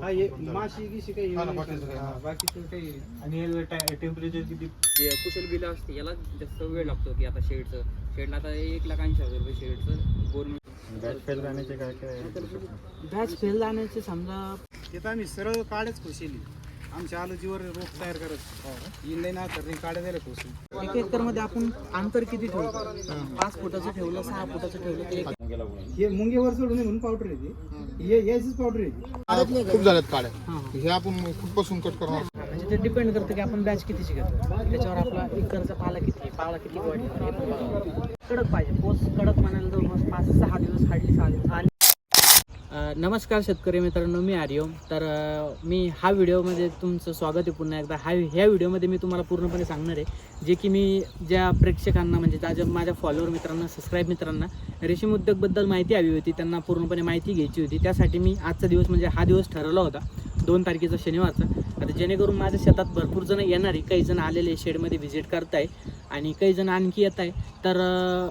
हा हे माशी गिशी काही हा ना, बाकीचं काही. हा, नाही. बाकीचं काही आणि टेम्परेचर किती? जे कुशल बिल असते याला जास्त वेळ लागतो की आता शेडचं. शेडला आता एक लाख ऐंशी हजार रुपये शेडचं. गव्हर्नमेंट बॅच फेल काय काय बॅच फेल जाण्याचे समजा तिथं आम्ही सरळ काड्याच खुशीली. आमच्या आलूजीवर रोप तयार करत इंडियन करणे काड्या द्यायला खुशी एक एकरमध्ये आपण अंतर किती ठेवतो पाच फुटाचं ठेवलं सहा फुटाचं ठेवलं ते हे मुंगेवर सोडून म्हणून पावडर येते हे याचीच पावडर येते खूप झाल्यात काड्या. हा आपण कुठपासून कट करणार? म्हणजे ते डिपेंड करतं की आपण बॅच कितीची घेतो त्याच्यावर आपला एकरचा पाला किती पाला किती वाढला हे. कडक पाहिजे. पोस कडक म्हणायला जवळपास पाच सहा दिवस हाडली सहा दिवस. नमस्कार शेतकरी मित्रांनो मी आर्यम. तर मी हा व्हिडिओमध्ये तुमचं स्वागत आहे पुन्हा एकदा. हा ह्या व्हिडिओमध्ये मी तुम्हाला पूर्णपणे सांगणार आहे जे की मी ज्या प्रेक्षकांना म्हणजे ज्या ज्या माझ्या फॉलोअर मित्रांना सबस्क्राईब मित्रांना रेशीम उद्योगबद्दल माहिती हवी होती त्यांना पूर्णपणे माहिती घ्यायची होती. त्यासाठी मी आजचा दिवस म्हणजे हा दिवस ठरवला होता दोन तारखेचा शनिवारचा. आता जेणेकरून माझ्या शेतात भरपूर जण येणार आहे काही जण आलेले शेडमध्ये व्हिजिट करताय आणि काही जण आणखी येत आहे तर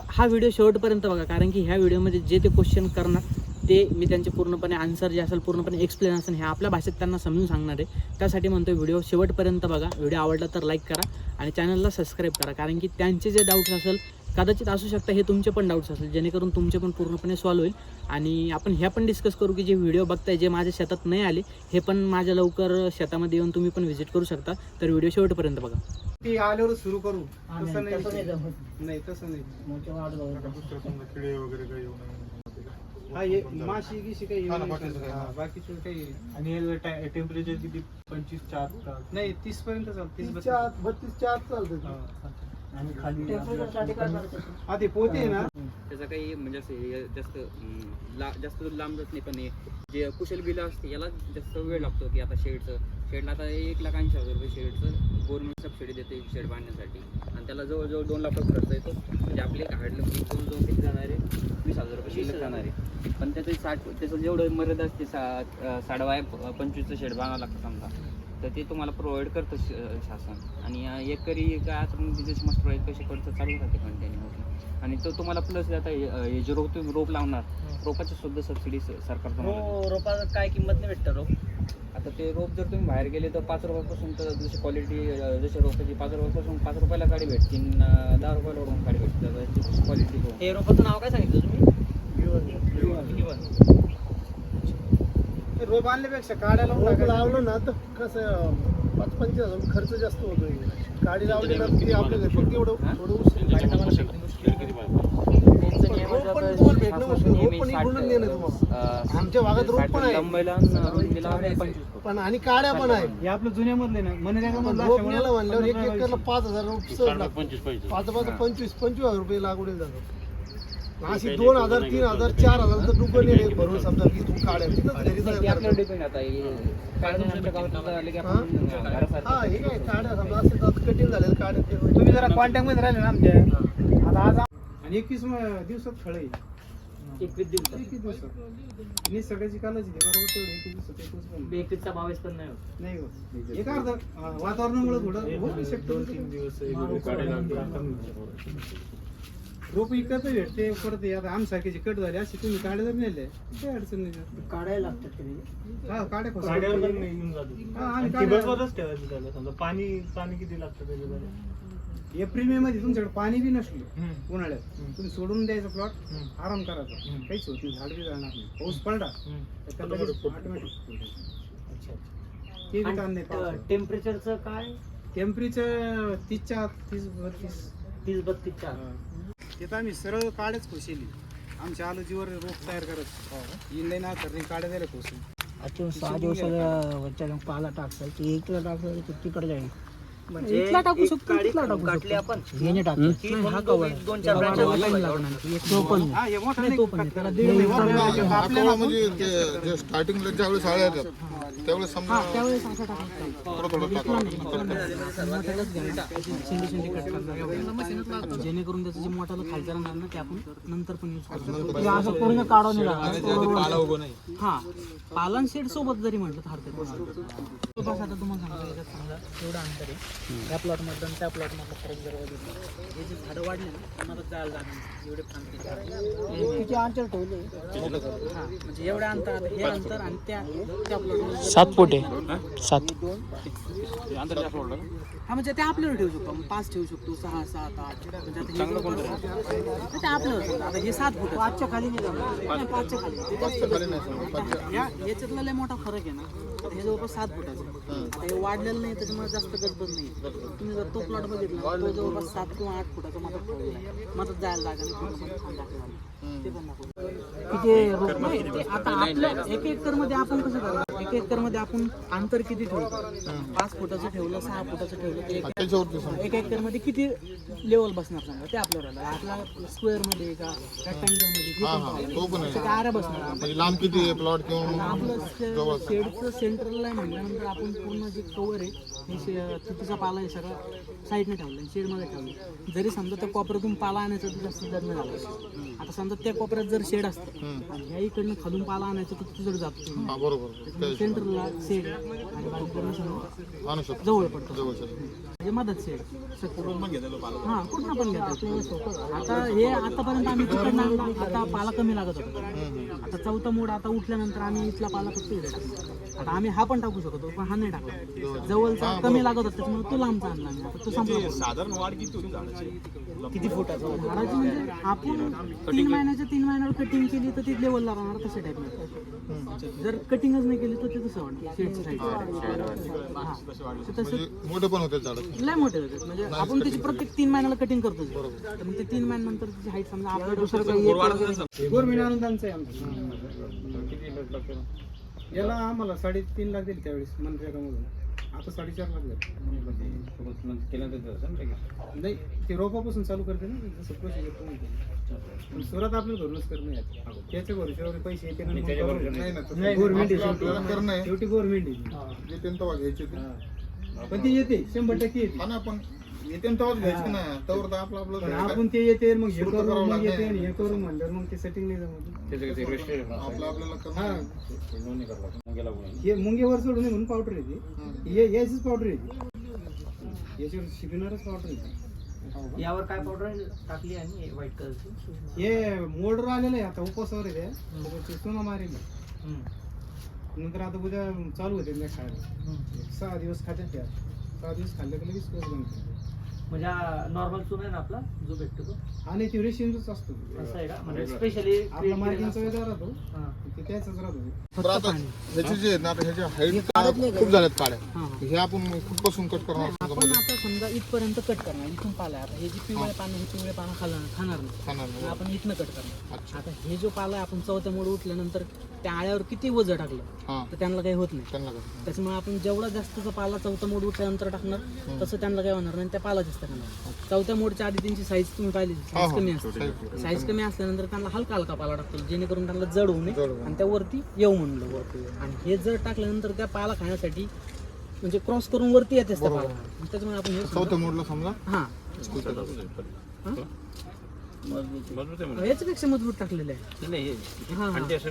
हा व्हिडिओ शेवटपर्यंत बघा कारण की ह्या व्हिडिओमध्ये जे ते क्वेश्चन करणार ते मी त्यांचे पूर्णपणे आन्सर जे असेल पूर्णपणे एक्सप्लेन असेल हे आपल्या भाषेत त्यांना समजून सांगणार आहे. त्यासाठी म्हणतो व्हिडिओ शेवटपर्यंत बघा. व्हिडिओ आवडला तर लाईक करा आणि चॅनलला सबस्क्राईब करा. कारण की त्यांचे जे डाऊट्स असेल कदाचित असू शकतं हे तुमचे पण डाऊट्स असेल जेणेकरून तुमचे पण पूर्णपणे सॉल्व्ह होईल. आणि आपण ह्या पण डिस्कस करू की जे व्हिडिओ बघताय जे माझ्या शेतात नाही आले हे पण माझ्या लवकर शेतामध्ये येऊन तुम्ही पण व्हिजिट करू शकता. तर व्हिडिओ शेवटपर्यंत बघा. ती आल्यावर सुरू करू. तसं नाही. नाही तसं नाही. किडे वगैरे काही येऊ नये. हा हे माशी गिशी काही हा ना, काही हा, नाही. बाकीचं काही आणि टेम्परेचर किती? पंचवीस चार का? नाही तीस पर्यंत चालतं तीस बत्तीस. बत्तीस चार चालतं हा. आणि खाली हा ते पोते आहे ना. त्याचं काही म्हणजे असं हे जास्त अं, ला जास्त लांब जात नाही पण हे जे कुशल बिल असते याला जास्त वेळ लागतो की आता शेडचं. शेडला आता एक लाख ऐंशी हजार रुपये शेडचं. गव्हर्नमेंट सबसिडी देते शेड बांधण्यासाठी. आणि त्याला जवळजवळ दोन लाख रुपये खर्च येतो. म्हणजे आपले हाडलं की जवळजवळ किती जाणार आहे? वीस हजार रुपये शिल्लक जाणार आहे. पण त्याचं साठ त्याचं जेवढं मर्यादा असते सा अं, साडेबाय पंचवीसचं शेड बांधावं लागतं समजा. तर ते तुम्हाला प्रोव्हाइड करतं शासन. आणि एकरी काय आता जसे मस्त प्रोव्हाइड पैसे पडतं चालू राहते कंटिन्यू आणि तो तुम्हाला प्लस आता हे हे जे रोप तुम्ही रोप लावणार रोपाची सुद्धा सबसिडी सरकार तुम्हाला देतं. रोपाचं काय किंमत नाही भेटतं रोप. आता ते रोप जर तुम्ही बाहेर गेले तर पाच रुपयापासून तर जशी क्वालिटी जशी रोपाची पाच रुपयापासून पाच रुपयाला गाडी भेटते अं, दहा रुपयाला रोप गाडी भेटते क्वालिटी हे रोपाचं नाव काय सांगितलं तुम्ही? रोप आणल्यापेक्षा काढ्या लावून रोप. लावलं ना तर कसं पाच पंचवीस हजार खर्च जास्त होतो गाडी लावली ना ती आपल्या घरी फक्त एवढं थोडं उशीर. रोप पण तुम्हाला भेटणं मुश्किल. रोप पण इकडूनच नेणं तुम्हाला. आमच्या भागात रोप पण आहे. पण आणि काड्या पण आहे हे आपलं ना रोप असल्यामुळं नेलं म्हणल्यावर एक एकरला पाच हजार रोप सहज लागतात. पाच पाच पंचवीस पंचवीस हजार रुपये लागवडीला जातात. अशी दोन हजार तीन हजार चार हजार तर डुबं नेले भरून समजा की तू काड्या तिथंच घरी तयार हे काय हा? हा हे काड्या समजा असे कठीण झाले काड्या ते तुम्ही जरा कॉन्टॅक्टमध्ये राहिले ना आमच्या. आता आज आणि एकवीस दिवसात फळ येईल. एकवीस दिवसात. एकवीस दिवसात. आणि सगळ्याची कालाची आहे, बरोबर तेवढं एकवीस दिवसात एकवीस पण एकवीसचा बावीस पण नाही होत. नाही होत. एक अर्ध अं, वातावरणामुळे थोडं होऊ दोन तीन दिवस रोप विकत भेटते परत हे आता आमसारखे कट झाले. असे तुम्ही काढे जर नेले. काही अडचण नाही. काढायला लागतात हा काढे साड्यावर पण नाही येऊन जातो. हा, आणि आणि काड्या- दिवसभरच ठेवायचं त्याला. समजा पाणी पाणी किती लागतं त्याच्यामध्ये एप्रिल मे मध्ये तुमच्याकडे पाणी बी नसलं. उन्हाळ्यात. तुम्ही सोडून द्यायचं प्लॉट. आराम करायचा. काहीच होत नाही झाड बी जाणार नाही. पाऊस पडला. तर. टेम्परेचरचं काय? टेम्परेचर तीसच्या तीस बत्तीस. तीस बत्तीसच्या तिथं आम्ही सरळ काड्याच खुशीली आमच्या आलूजीवर रोप तयार करत. इंडियन करणे काड्या द्यायला खुशी अच्छा सहा दिवसाला पाला टाकतात. एकला टाकलं तर तिकडे जाईल. इथला टाकू शकतो तिथला टाकू काढले आपण. हा दोन चार branch तो पण हा हे मोठा नाही तो पण त्याला दीड महिना आपल्याला आपल्याला म्हणजे ते जे स्टार्टिंगला ज्यावेळेस आळ्या येतात त्यावेळेस समजा त्यावेळेस असं टाकायचं थोडं थोडं टाकावं. मोठ्यालाच घ्यायचं शिंदे शिंदे कट करणार जेणेकरून त्याचं जे मोठ्याला खायचं राहणार ना ते आपण नंतर पण यूज करतो असं पूर्ण काढून हा पालन शेड सोबत जरी म्हटलं तर हरकत नाही. बस आता तुम्हाला सांगतो याच्यात समजा एवढं अंतर आहे. त्या प्लॉट मधलं आणि त्या प्लॉट मधलं फरक जर बघितलं हे जे झाडं वाढले ना त्यांना तर जायला जागा नाही. एवढे फांदे किती अंतर ठेवले. हा म्हणजे एवढे अंतर हे अंतर आणि त्या त्या प्लॉट सात पोटे सात. हा म्हणजे ते आपल्यावर ठेवू शकतो. आपण पाच ठेवू शकतो सहा सात आठ. म्हणजे आता हे जवळपास- ते आपल्यावर. आता हे सात फुट पाचच्या खाली नाही. पाचच्या खाली. ते जास्त याच्यातला लय मोठा फरक आहे ना. आता हे जवळपास सात फुटाचं ते वाढलेलं नाही त्याच्यामुळे जास्त गडबड नाही. तुम्ही जर तो प्लॉट बघितला तो जवळपास सात किंवा आठ फुटाचा माझा ठेवलेला आहे. मदत जायला जागा नाही ते पण दाखवलं. किती ते आता आपल्या एक एकरमध्ये आपण कसं करणार? एक एकरमध्ये आपण अंतर किती ठेवतो? पाच फुटाचं ठेवलं सहा फुटाचं ठेवलं एक त्याच्यावरती एक एकरमध्ये किती लेवल बसणार समजा ते आपल्यावर आलं आपला स्क्वेअरमध्ये का रेक्टँगलमध्ये? हे हा पण हा पाहायला. तो पण आहे. त्याच्या आऱ्या बसणार म्हणजे लांब किती आहे? प्लॉट किंवा आपलं शेडचं सेंटरला आहे. म्हणल्यानंतर आपण पूर्ण जे कवर आहे हे शे- तुतीचा पाला आहे सगळं. साईडने ठेवलं शेडमध्ये ठेवलं जरी समजा त्या कोपऱ्यातून पाला आणायचं तर जास्त दर नाही झालं. आता समजा त्या कोपऱ्यात जर शेड असतं आणि ह्या इकडनं खालून पाला आणायचं तर तुझं जातो हा बरोबर सेंटरला शेड आणि बाजूकडनं समजा आणू शकतो. जवळ पडतं. म्हणजे मदत सेड हा कुठं पण घेतात आता हे आतापर्यंत आम्ही तिकडनं आणलं आता पाला कमी लागत होता. आता चौथा मोड आता उठल्यानंतर आम्ही इथला पाला फक्त आता आम्ही हा पण टाकू शकतो पण हा नाही टाकला. जवळचा कमी लागत होता त्याच्यामुळे तो लांबचा आणला आम्ही. आता तो संपला. साधारण वाढ किती किती फुटाचा झाडाची म्हणजे आपण तीन महिन्याच्या तीन महिन्यावर कटिंग केली तर ती लेवलला राहणार तशा टाईप जर कटिंगच नाही केली तर ते तसं वाटतं साईड हा तसं म्हणजे मोठे पण होते झाड. लय मोठे होते. म्हणजे आपण त्याची प्रत्येक तीन महिन्याला कटिंग करतो तर मग ते तीन महिन्यानंतर त्याची हाईट समजा आपल्या दुसरं काही गव्हर्नमेंट अनुदानचं आहे आमचं. याला आम्हाला साडेतीन लाख दिले त्यावेळेस मनरेगामधून. आता साडेचार लाख झाले. नाही ते रोपापासून चालू करते ना जसं प्रोसिजर तुम्ही केली. पण सुरुवात आपल्या घरूनच करणं आहे. त्याच्या भरोश्यावर पैसे येते ना गव्हर्नमेंट आहे आपल्याला शेवटी. गव्हर्नमेंट आहे जे त्यांचं तेव्हा घ्यायचे ते. पण ते येते शंभर टक्के येते. हा ना पण येते ना तेव्हाच घ्यायचे ना. तवर तर आपलं आपलं पण घ्यायचं. आपण ते येते मग हे सुरू तर करू करावं मग लागणार. येते. आणि हे करू म्हणल्यावर मग ते सेटिंग नाही जमत आपलं आपल्याला करणं हा. आहे. हे मुंगेवर सोडून म्हणून पावडर येते हे. याचीच पावडर येते याच्यावर शिकणारच पावडर येते यावर काय पावडर टाकली आणि व्हाईट कलरची हे मोडर आलेलं आहे आता उपवासावर आहे ते. सोना मारेल. नंतर आता उद्या चालू होते नाही खायला. सहा दिवस खात्यात त्या सहा दिवस खाल्ले की लगेच कोर्स बनतो म्हणजे नॉर्मल चून आहे ना आपला जो भेटतो तो. आणि ते रेशीमच असतो. असं आहे का? म्हणजे स्पेशली आपला मार्किंगचा वेगळा राहतो. ते त्याचाच राहतो. बरं आता ह्याचे जे आहेत ना आता ह्याच्या हाईट खूप झाल्यात काड्या हा. आपण खूपपासून कट करणार आपण आता समजा इथपर्यंत कट करणार इथून पाला आहे. आता हे जे पिवळे पानं हे पिवळे पानं खाणार खाणार नाही. खाणार नाही. आपण इथनं कट करणार. अच्छा. आता हे जो पाला आहे आपण चौथ्या मोड उठल्यानंतर त्या आळ्यावर किती वजन टाकलं हा. तर त्यांना काही होत नाही. त्यांना त्याच्यामुळे आपण जेवढा जास्तचा पाला चौथा मोड उठल्यानंतर टाकणार तसं त्यांना काय होणार नाही त्या पाला जास्त करणार चौथ्या मोडच्या आधी त्यांची साईज तुम्ही पाहिली हा, साईज हा. कमी असते. साईज कमी. असल्यानंतर त्यांना हलका हलका पाला टाकतो जेणेकरून त्यांना जड होऊ नये जड होऊ नये. आणि त्या वरती येऊ म्हणलं वरती आणि हे जर टाकल्यानंतर त्या पाला खाण्यासाठी म्हणजे क्रॉस करून वरती येतेच त्या पाला. त्याच्यामुळे आपण हे चौथ्या मोडला समजा? हा. याच्यापेक्षा मजबूत टाकलेले आहे. हा, हा.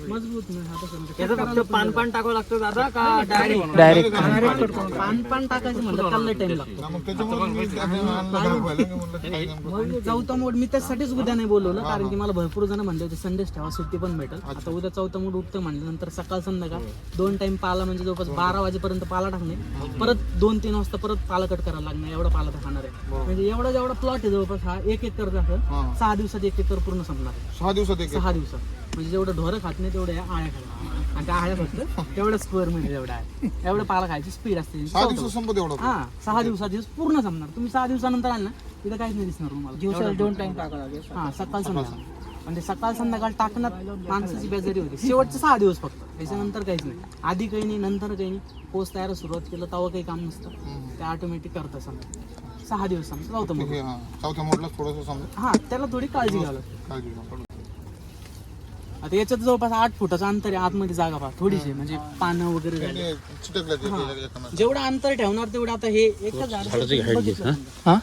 मजबूत नाही हा तसं म्हणजे पान पान टाकावं लागतं दादा का डायरेक्ट डायरेक्ट पान पान टाकायचं म्हणलं त्याला टाइम लागतो हा, मग त्याच्यामुळे मी त्या आणलं दाखवायला की म्हणलं काय नेमकं. मग चौथा मोड मी त्यासाठीच उद्या नाही बोलवलं कारण की मला भरपूर जण म्हणले होते संडेच ठेवा सुट्टी पण भेटेल. आता उद्या चौथा मोड उठतं म्हणल्यानंतर सकाळ संध्याकाळ. दोन टाइम पाला म्हणजे जवळपास बारा वाजेपर्यंत पाला टाकणे. परत दोन तीन वाजता परत पाला कट करायला लागणार एवढा पाला तर खाणार आहे. म्हणजे एवढा जेवढा प्लॉट आहे जवळपास हा एक एकर हा. असेल सहा दिवसात एक एकर पूर्ण संपणार आहे. सहा दिवसात एक सहा दिवसात. म्हणजे जेवढं ढोरं खात नाही तेवढ्या या आळ्या खाणार आणि त्या आळ्या फक्त तेवढ्या स्क्वेअरमध्ये जेवढ्या आहे. एवढं पाला खायची स्पीड असते. सहा दिवसात संपत एवढं हा सहा दिवसात दिवस पूर्ण संपणार. तुम्ही सहा दिवसानंतर आल ना तिथं काहीच नाही दिसणार तुम्हाला. दिवसाला दोन टाइम टाकावं. हा सकाळ संध्याकाळ. म्हणजे सकाळ संध्याकाळ टाकण्यात माणसाची बेजारी होती. शेवटचे सहा दिवस फक्त. त्याच्यानंतर काहीच नाही. आधी काही नाही नंतर काही नाही. पोस्ट तयार सुरुवात केलं तेव्हा काही काम नसतं. ते ऑटोमॅटिक करतं समजा. सहा दिवस हे हा. चौथ्या मोडला थोडंसं समजा हा त्याला थोडी काळजी घ्यावी लागते काळजी घ्या. आता याच्यात जवळपास आठ फुटाचं अंतर आहे आतमध्ये जागा पहा. थोडीशी म्हणजे पानं वगैरे झाली. ते चिटकलं ते एका- एकानं. जेवढं अंतर ठेवणार तेवढं आता हे हा.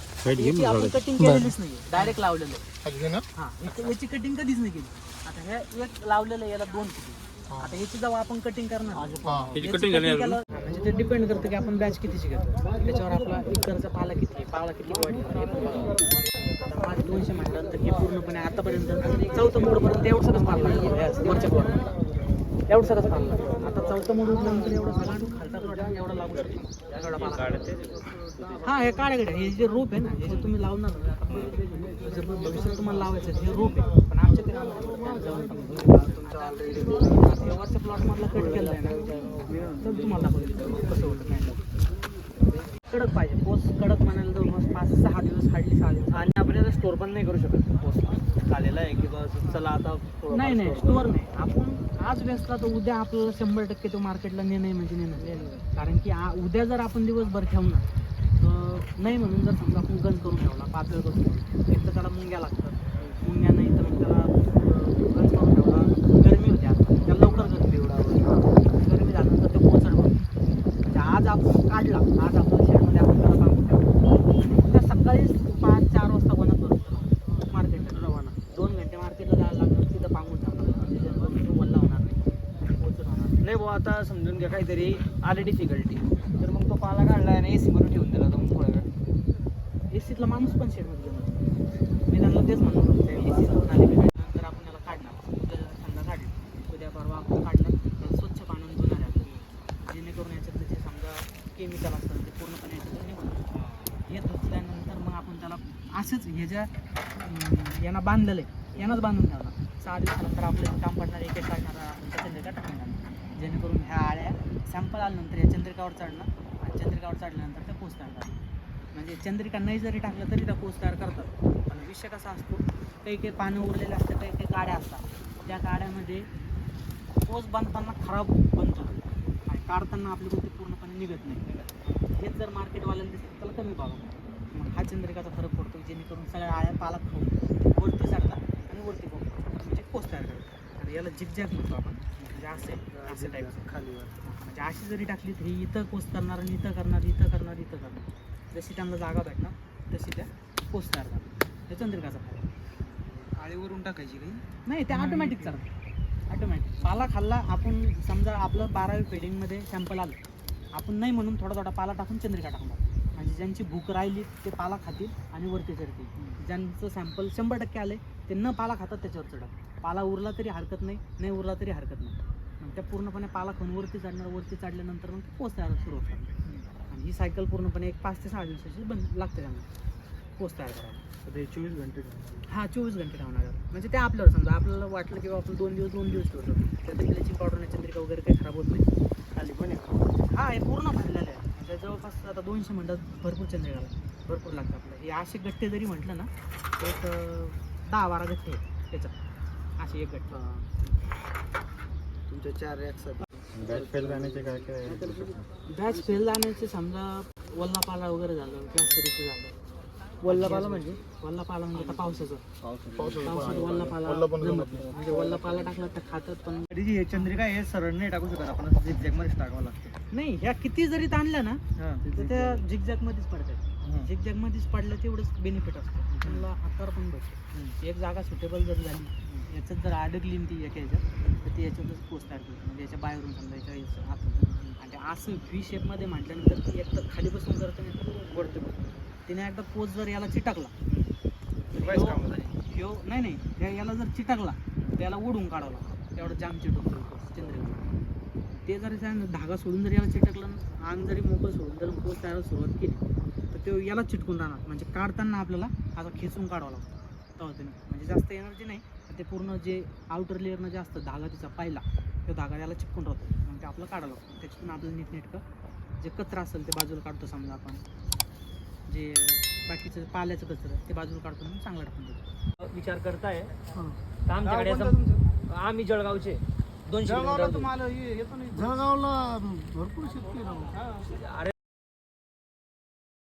कटिंग केलेलीच नाही डायरेक्ट लावलेलं आहे. खाली घे ना हा याची- याची कटिंग कधीच नाही केली. आता हे एक लावलेलं आहे, याला दोन फुटी आता याची जेव्हा आपण कटिंग करणार. हा याची cutting केलं- आता म्हणजे ते डिपेंड करतं की आपण बॅच कितीची घेतो त्याच्यावर आपला एकरचा पाला किती आहे पाला किती वाढला हे पण बघावं लागतं. आता माझे दोनशे म्हटल्यानंतर हे पूर्णपणे आतापर्यंत चौथं मोडपर्यंत एवढंच पाला लागला वरच्या प्लॉट एवढंच पाला लागला. आता चौथं मोड नंतर एवढं सगळा खालचा एवढा लागू शकतो. एवढा पाला हा हे काळ्याकडे हे जे रोप आहे ना हे जे तुम्ही लावणार ना, आता जर भविष्यात तुम्हाला लावायचं आहे, हे रोप आहे. पण आमच्या ते वरच्या प्लॉट मधला कट केलं आहे ना तर तुम्हाला दाखवतो कसं होतं नाही कडक पाहिजे. पोस कडक म्हणायला जवळपास पाच सहा दिवस हार्डली सहा दिवस. आणि आपण स्टोर पण नाही करू शकत. पोस्ट. आलेला आहे किंवा चला आता नाही नाही स्टोअर नाही. आपण आज व्यस्त तर उद्या आपल्याला शंभर टक्के तो मार्केटला नेणं म्हणजे नेणं कारण की उद्या जर आपण दिवसभर ठेवणार तर नाही म्हणून जर समजा आपण गंज करून ठेवला पातळ करून एक तर त्याला मुंग्या लागतात. मुंग्या नाही तर मग त्याला अं, गंज करून ठेवला गरमी होते आता त्याला लवकर गरमी एवढा गरमी झाल्यानंतर ते पोचड होतं म्हणजे आज आपण काढला आज आपण शेडमध्ये आपण त्याला बांधून ठेवला उद्या सकाळी पाच चार वाजता बनत बसतो मार्केटला रवाना दोन घंटे मार्केटला जायला लागणार तिथं पांगून टाकणार म्हणजे जेणेकरून तो वल्ला होणार नाही पोचड होणार नाही. नाही बुवा आता समजून घ्या काहीतरी. आले डिफिकल्टी तर मग तो पाला काढला आणि ए मध्ये ठेवून दिला जाऊन थोडा वेळ ए सीतला माणूस पण शेडमध्ये गेला. मी त्यांना तेच म्हणतो एसी लावून आले नंतर आपण त्याला काढणार. उद्या समजा काढलं उद्या परवा आपण काढलं त्याला स्वच्छ पाण्याने धुणार आहे आपण. जेणेकरून याच्यात त्याचे समजा केमिकल असतं ते पूर्णपणे याच्यातून निघून हे धुतल्यानंतर मग आपण त्याला असंच हे ज्या यांना बांधलेलं आहे यांनाच बांधून ठेवणार. सहा दिवसानंतर आपलं काम पडणार एक एक काढणार त्याच्या टाकणार. जेणेकरून ह्या आळ्या सॅम्पल आल्यानंतर या चंद्रिकावर चढणं आणि चंद्रिकावर चढल्यानंतर त्या पोस्ट काढतात म्हणजे चंद्रिका नाही जरी टाकलं तरी त्या कोस तयार करतात. पण विषय कसा असतो काही काही पानं उरलेलं असतं काही काही गाड्या असतात. त्या गाड्यामध्ये पोस बांधताना खराब बनतो. आणि काढताना आपली गोष्टी पूर्णपणे निघत नाही. हेच जर मार्केटवाल्याला दिसतं त्याला कमी भाव मग हा चंद्रिकाचा फरक पडतो जेणेकरून सगळ्या आळ्या पालक खाऊन वरती चढतात आणि वरती खाऊन म्हणजे कोस तयार करतात. आणि याला झिकझॅक म्हणतो आपण. म्हणजे असे असे टाईप खालीवर म्हणजे अशी जरी टाकली तरी इथं पोस करणार आणि इथं करणार इथं करणार इथं करणार. जशी त्यांना जागा भेटणार तशी त्या तयार करतात हे चंद्रिकाचा फायदा. आळीवरून टाकायची काही नाही ते ऑटोमॅटिक चालतं. ऑटोमॅटिक पाला खाल्ला आपण समजा आपलं बारावी फेडिंगमध्ये सॅम्पल आलं. आपण नाही म्हणून थोडा थोडा पाला टाकून चंद्रिका टाकणार. म्हणजे ज्यांची भूक राहिली ते पाला खातील आणि वरती चढतील. ज्यांचं सॅम्पल शंभर टक्के आले ते न पाला खातात त्याच्यावर चढत पाला उरला तरी हरकत नाही नाही उरला तरी हरकत नाही. मग त्या पूर्णपणे पाला खाऊन वरती चढणार वरती चढल्यानंतर मग ते पोच तयार सुरू होतात आणि ही सायकल पूर्णपणे एक पाच ते सहा दिवसाची बन लागते त्यांना. पोच तयार करायला. ते चोवीस घंटे हा चोवीस घंटे ठेवणार. म्हणजे ते आपल्यावर समजा आपल्याला वाटलं की बा आपण दोन दिवस दोन दिवस ठेवतो. त्यात ब्लिचिंग पावडर आणि चंद्रिका वगैरे काही खराब होत नाही. खाली पण हा हे पूर्ण भरलेलं आहे. म्हणजे जवळपास आता दोनशे म्हणतात भरपूर चंद्रिकाला भरपूर लागतं आपलं हे असे गट्टे जरी म्हटलं ना तर एक दहा बारा गट्टे आहेत त्याच्यात. असे एक तुमच्या चार रॅक्स बॅच फेल जाण्याचे काय काय बॅच फेल जाण्याचे समजा वल्लापाला वगैरे झालं प्लास्टरीचं झालं. वल्लभाला म्हणजे? वल्लापाला म्हणजे आता पावसाचं. पावसात वल्लापाला जमत नाही. म्हणजे वल्लापाला टाकला तर खातात पण. जी हे चंद्रिका हे सरळ नाही टाकू शकत. आपण झिकझॅक मध्येच टाकावं लागतं. नाही ह्या किती जरी ताणल्या ना हां. तर त्या झिकझॅक मध्येच पडतात. झिकझॅक मध्येच पडलं तेवढंच बेनिफिट असतं. त्यांना आकार पण भेटतो. एक जागा सुटेबल जर झाली याच्यात जर अडकली ती एका ह्याच्यात तर ती याच्यातच पोच तयार करते. म्हणजे याच्या बाहेरून समजा याच्या आतून आणि असं व्ही शेपमध्ये म्हटल्यानंतर ती एक तर खाली बसून करते नाही तर वरती बसून तिने एकदा पोच जर याला चिटकला ह्यो- नाही नाही याला जर चिटकला तर याला ओढून काढावं लागतं. तेवढं जाम चिटकतो चंद्रिका ते जर धागा सोडून जर याला चिटकलं ना, आंग जरी मोकळं सोडून जर पोच तयार सुरुवात केली तर ते याला चिटकून राहणार. म्हणजे काढताना आपल्याला आता खेचून काढावं लागतं. तेव्हा म्हणजे जास्त एनर्जी नाही ते पूर्ण जे आउटर लेअरनं जे असतं धागा तिचा पाहिला तो धागा याला चिपकून राहतो. मग ते आपलं काढावं लागतं. त्याच्यातून आपलं नीटनेटकं जे कचरा असेल ते बाजूला काढतो समजा आपण. जे बाकीचं पाल्याचं कचरं ते बाजूला काढतो म्हणून चांगलं टाकून देतो. विचार करताय? हां. तर आमच्याकडे? आम्ही जळगावचे. दोनशे तुम्हाला येतो नाही. जळगावला भरपूर शेतकरी अरे